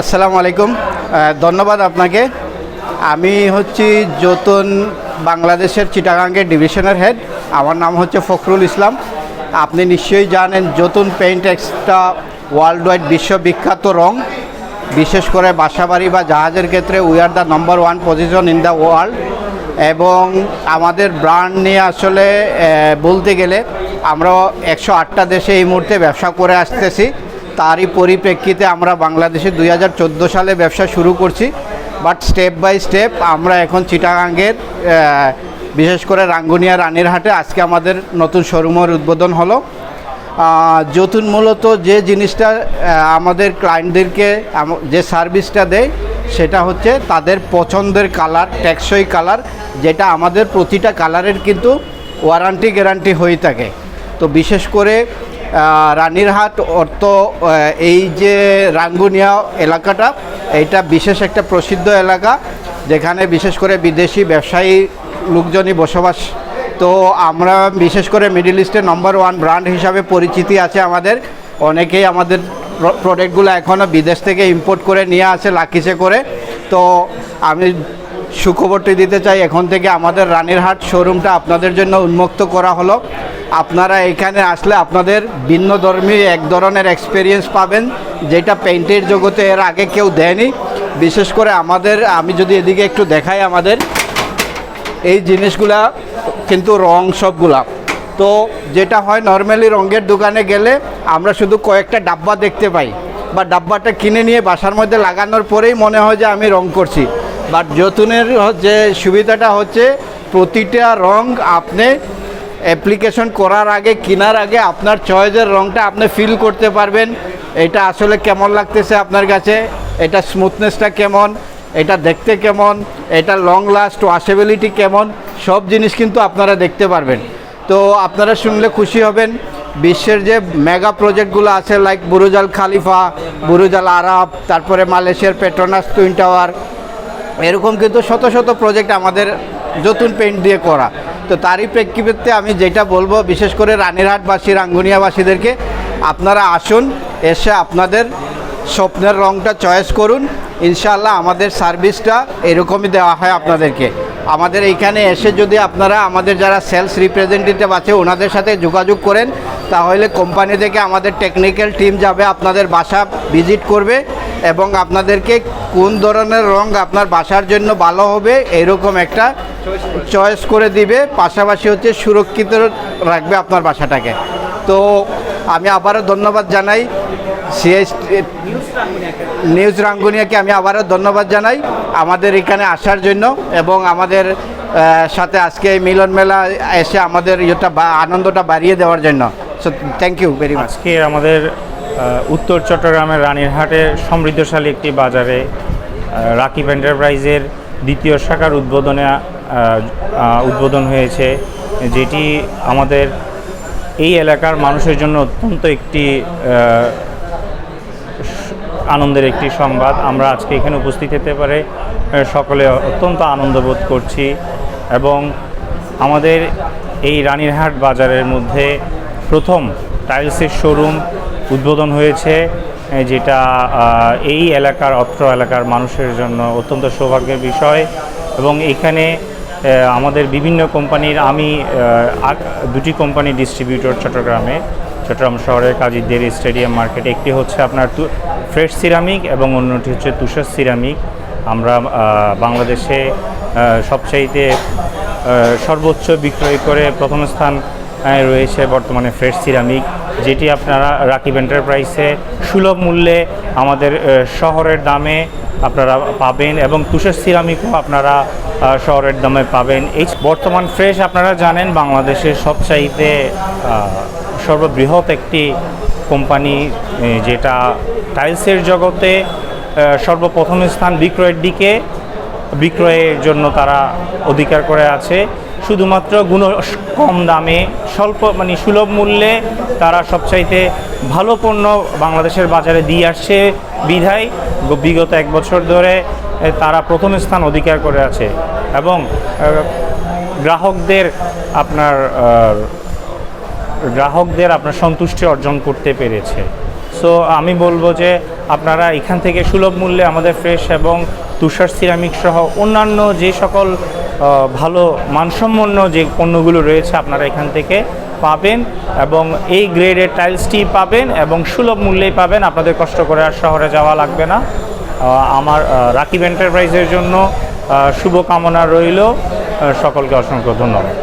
আসসালামু আলাইকুম। ধন্যবাদ আপনাকে। আমি হচ্ছি যতন বাংলাদেশের চিটাগাঙ্গের ডিভিশনের হেড। আমার নাম হচ্ছে ফখরুল ইসলাম। আপনি নিশ্চয়ই জানেন যতুন পেইন্ট একটা ওয়ার্ল্ড ওয়াইড বিশ্ববিখ্যাত রং। বিশেষ করে বাসাবাড়ি বা জাহাজের ক্ষেত্রে we are the number one position in the world এবং আমাদের ব্র্যান্ড নিয়ে আসলে বলতে গেলে আমরা একশো আটটা দেশে এই মুহূর্তে ব্যবসা করে আসতেছি। তারই পরিপ্রেক্ষিতে আমরা বাংলাদেশে দুই হাজার চোদ্দ সালে ব্যবসা শুরু করছি। বাট স্টেপ বাই স্টেপ আমরা এখন চিটাগাঙ্গের বিশেষ করে রাঙ্গুনিয়া রানীরহাটে আজকে আমাদের নতুন শোরুমের উদ্বোধন হলো। যতুন মূলত যে জিনিসটা আমাদের ক্লায়েন্টদেরকে যে সার্ভিসটা দেয়, সেটা হচ্ছে তাদের পছন্দের কালার টেকসই কালার যেটা আমাদের প্রতিটা কালারের কিন্তু ওয়ারান্টি গ্যারান্টি হয়ে থাকে। তো বিশেষ করে রানীরহাট অর্থ এই যে রাঙ্গুনিয়া এলাকাটা এটা বিশেষ একটা প্রসিদ্ধ এলাকা, যেখানে বিশেষ করে বিদেশি ব্যবসায়ী লোকজনই বসবাস। তো আমরা বিশেষ করে মিডিল ইস্টের নম্বর ওয়ান ব্র্যান্ড হিসাবে পরিচিতি আছে আমাদের। অনেকেই আমাদের প্রোডাক্টগুলো এখনও বিদেশ থেকে ইম্পোর্ট করে নিয়ে আসে লাকিসে করে। তো আমি সুখবরটি দিতে চাই, এখন থেকে আমাদের রানীরহাট শোরুমটা আপনাদের জন্য উন্মুক্ত করা হলো। আপনারা এখানে আসলে আপনাদের ভিন্ন ধর্মী এক ধরনের এক্সপিরিয়েন্স পাবেন, যেটা পেইন্টের জগতে এর আগে কেউ দেয়নি। বিশেষ করে আমাদের, আমি যদি এদিকে একটু দেখাই আমাদের, এই জিনিসগুলা কিন্তু রং সবগুলা। তো যেটা হয় নর্মালি রঙের দোকানে গেলে আমরা শুধু কয়েকটা ডাব্বা দেখতে পাই, বা ডাব্বাটা কিনে নিয়ে বাসার মধ্যে লাগানোর পরেই মনে হয় যে আমি রং করছি। বাট যতুনের যে সুবিধাটা হচ্ছে, প্রতিটা রং আপনি অ্যাপ্লিকেশন করার আগে, কেনার আগে আপনার চয়েসের রংটা আপনি ফিল করতে পারবেন। এটা আসলে কেমন লাগতেছে আপনার কাছে? এটা স্মুথনেসটা কেমন? এটা দেখতে কেমন? এটা লং লাস্ট ওয়াশেবিলিটি কেমন? সব জিনিস কিন্তু আপনারা দেখতে পারবেন। তো আপনারা শুনলে খুশি হবেন, বিশ্বের যে মেগা প্রজেক্টগুলো আছে লাইক বুরুজাল খালিফা বুরুজাল আরব তারপরে মালয়েশিয়ার পেট্রোনাস টুইন টাওয়ার এরকম কিন্তু শত শত প্রজেক্ট আমাদের নতুন পেইন্ট দিয়ে করা। তো তারই প্রেক্ষিতে আমি যেটা বলব, বিশেষ করে রানীরহাটবাসী রাঙ্গুনিয়াবাসীদেরকে, আপনারা আসুন, এসে আপনাদের স্বপ্নের রংটা চয়েস করুন। ইনশাআল্লাহ আমাদের সার্ভিসটা এরকমই দেওয়া হয় আপনাদেরকে। আমাদের এইখানে এসে যদি আপনারা আমাদের যারা সেলস রিপ্রেজেন্টেটিভ আছে, ওনাদের সাথে যোগাযোগ করেন, তাহলে কোম্পানি থেকে আমাদের টেকনিক্যাল টিম যাবে, আপনাদের বাসা ভিজিট করবে এবং আপনাদেরকে কোন ধরনের রং আপনার বাসার জন্য ভালো হবে, এরকম একটা চয়েস করে দিবে, পাশাপাশি হচ্ছে সুরক্ষিত রাখবে আপনার বাসাটাকে। তো আমি আবারও ধন্যবাদ জানাই সিএস নিউজ রাঙ্গুনিয়াকে আমি আবারও ধন্যবাদ জানাই আমাদের এখানে আসার জন্য এবং আমাদের সাথে আজকে মিলন মেলা এসে আমাদের ইয়েটা আনন্দটা বাড়িয়ে দেওয়ার জন্য। So thank you very much আজকে আমাদের উত্তর চট্টগ্রামের রানীরহাটে সমৃদ্ধশালী একটি বাজারে রাকিব এন্টারপ্রাইজের দ্বিতীয় শাখার উদ্বোধনে উদ্বোধন হয়েছে, যেটি আমাদের এই এলাকার মানুষের জন্য অত্যন্ত একটি আনন্দের একটি সংবাদ। আমরা আজকে এখানে উপস্থিত হতে পারে সকলে অত্যন্ত আনন্দ বোধ করছি এবং আমাদের এই রানীরহাট বাজারের মধ্যে প্রথম টাইলসের শোরুম উদ্বোধন হয়েছে যেটা এই এলাকার, অত্র এলাকার মানুষের জন্য অত্যন্ত সৌভাগ্যের বিষয় এবং এখানে আমাদের বিভিন্ন কোম্পানির, আমি দুটি কোম্পানি ডিস্ট্রিবিউটর চট্টগ্রামে, চট্টগ্রাম শহরের কাজীদের স্টেডিয়াম মার্কেট একটি হচ্ছে আপনার ফ্রেশ সিরামিক এবং অন্যটি হচ্ছে তুষার সিরামিক আমরা বাংলাদেশে সবচাইতে সর্বোচ্চ বিক্রয় করে প্রথম স্থান রয়েছে বর্তমানে ফ্রেশ সিরামিক যেটি আপনারা রাকিব এন্টারপ্রাইসে সুলভ মূল্যে আমাদের শহরের দামে আপনারা পাবেন এবং তুষার সিরামিকও আপনারা শহরের দামে পাবেন। এই বর্তমান ফ্রেশ আপনারা জানেন, বাংলাদেশের সবচাইতে সর্ববৃহৎ একটি কোম্পানি যেটা টাইলসের জগতে সর্বপ্রথম স্থান বিক্রয়ের দিকে, বিক্রয়ের জন্য তারা অধিকার করে আছে। শুধুমাত্র গুণ কম দামে, স্বল্প মানে সুলভ মূল্যে তারা সবচাইতে ভালো পণ্য বাংলাদেশের বাজারে দিয়ে আসছে বিধায়। বিগত এক বছর ধরে তারা প্রথম স্থান অধিকার করে আছে এবং গ্রাহকদের আপনার গ্রাহকদের আপনার সন্তুষ্টি অর্জন করতে পেরেছে। সো আমি বলব যে আপনারা এখান থেকে সুলভ মূল্যে আমাদের ফ্রেশ এবং তুষার সিরামিক সহ অন্যান্য যে সকল ভালো মানসম্পন্ন যে পণ্যগুলো রয়েছে আপনারা এখান থেকে পাবেন এবং এই গ্রেডের টাইলসটি পাবেন এবং সুলভ মূল্যেই পাবেন। আপনাদের কষ্ট করে আর শহরে যাওয়া লাগবে না। আমার রাকিব এন্টারপ্রাইজের জন্য শুভকামনা রইল। সকলকে অসংখ্য ধন্যবাদ।